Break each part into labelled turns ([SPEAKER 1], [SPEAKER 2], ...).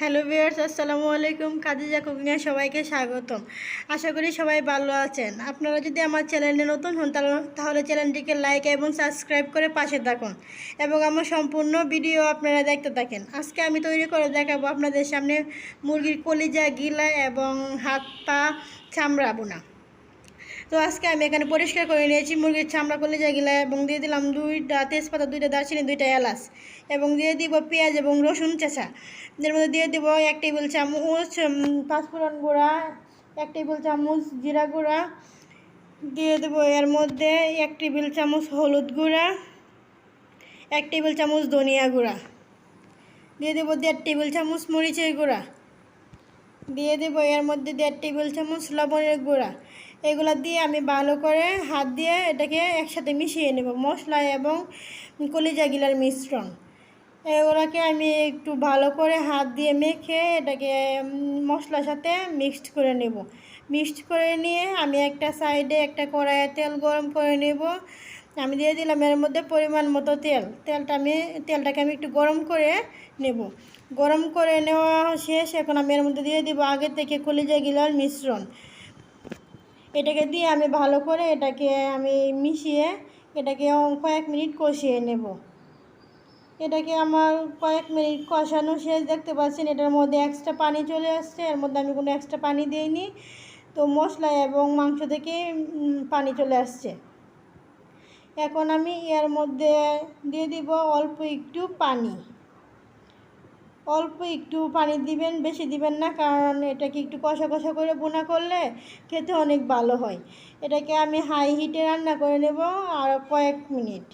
[SPEAKER 1] Hello viewers, আসসালামু আলাইকুম। কাদিজা কুকিংয়ে সবাইকে স্বাগতম। আশা করি সবাই ভালো আছেন। আপনারা যদি আমার চ্যানেলে নতুন হন, তাহলে চ্যানেলটিকে লাইক এবং সাবস্ক্রাইব করে পাশে থাকুন এবং আমার সম্পূর্ণ ভিডিও আপনারা দেখতে থাকেন। আজকে আমি তৈরি করে দেখাবো আপনাদের সামনে মুরগির কলিজা, গিলা এবং হাত পা চামড়া বোনা। তো আজকে আমি এখানে পরিষ্কার করে নিয়েছি, মুরগির চামড়া কলিজা গিলা এবং দিয়ে দিলাম দুইটা তেজপাতা, দুইটা দারচিনি, দুইটা এলাচ এবং দিয়ে দিব পেঁয়াজ এবং রসুন চেঁচা। এর মধ্যে দিয়ে দিব এক টেবিল চামচ পাঁচফোড়ন গুঁড়া, এক টেবিল চামচ জিরা গুঁড়া, দিয়ে দেবো এর মধ্যে এক টেবিল চামচ হলুদ গুঁড়া, এক টেবিল চামচ ধনিয়া গুঁড়া, দিয়ে দেবো দেড় টেবিল চামচ মরিচের গুঁড়া, দিয়ে দেবো এর মধ্যে দেড় টেবিল চামচ লবণের গুঁড়া এগুলো দিয়ে আমি ভালো করে হাত দিয়ে এটাকে একসাথে মিশিয়ে নেব। মশলা এবং কলিজা গিলার মিশ্রণ। এগুলোকে আমি একটু ভালো করে হাত দিয়ে মেখে এটাকে মশলার সাথে মিক্সড করে নেব। মিক্সড করে নিয়ে আমি একটা সাইডে একটা কড়াইয়ে তেল গরম করে নেব। আমি দিয়ে দিলাম এর মধ্যে পরিমাণ মতো তেল। তেলটা আমি, তেলটাকে আমি একটু গরম করে নেব। গরম করে নেওয়া শেষ। এখন আমি এর মধ্যে দিয়ে দিব আগে থেকে কলিজা গিলার মিশ্রণ। এটাকে দিয়ে আমি ভালো করে এটাকে আমি মিশিয়ে এটাকে কয়েক মিনিট কষিয়ে নেব। এটাকে আমার কয়েক মিনিট কষানো শেষ, দেখতে পাচ্ছেন এটার মধ্যে এক্সট্রা পানি চলে আসছে, এর মধ্যে আমি কোনো এক্সট্রা পানি দিইনি। তো মশলা এবং মাংস থেকে পানি চলে আসছে। এখন আমি এর মধ্যে দিয়ে দিব অল্প একটু পানি। অল্প একটু পানি দিবেন, বেশি দিবেন না, কারণ এটাকে একটু কষা কষা করে বোনা করলে খেতে অনেক ভালো হয়। এটাকে আমি হাই হিটে রান্না করে নেব আর কয়েক মিনিট।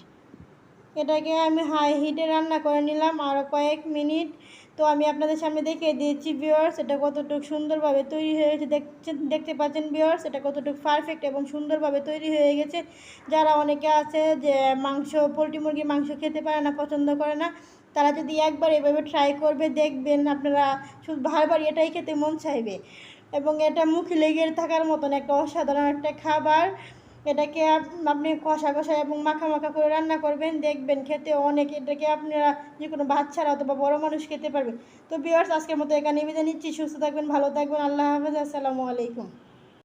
[SPEAKER 1] এটাকে আমি হাই হিটে রান্না করে নিলাম আরও কয়েক মিনিট। তো আমি আপনাদের সামনে দেখিয়ে দিয়েছি বিয়ার্স এটা কতটুকু সুন্দরভাবে তৈরি হয়েছে দেখছেন, দেখতে পাচ্ছেন বিয়ার্স এটা কতটুকু পারফেক্ট এবং সুন্দরভাবে তৈরি হয়ে গেছে। যারা অনেকে আছে যে মাংস, পোলট্রি মুরগির মাংস খেতে পারে না, পছন্দ করে না, তারা যদি একবার এভাবে ট্রাই করবে, দেখবেন আপনারা শুধু বারবার এটাই খেতে মন চাইবে। এবং এটা মুখে লেগে থাকার মতন একটা অসাধারণ একটা খাবার। এটাকে আপ- আপনি কষা কষা এবং মাখা মাখা করে রান্না করবেন, দেখবেন খেতে অনেক, এটাকে আপনারা যে কোনো বাচ্চারা অথবা বড় মানুষ খেতে পারবে। তো বিয়ার্স আজকের মতো এখানে বিদায় নিচ্ছি। সুস্থ থাকবেন, ভালো থাকবেন। আল্লাহ হাফেজ। আসসালামু আলাইকুম।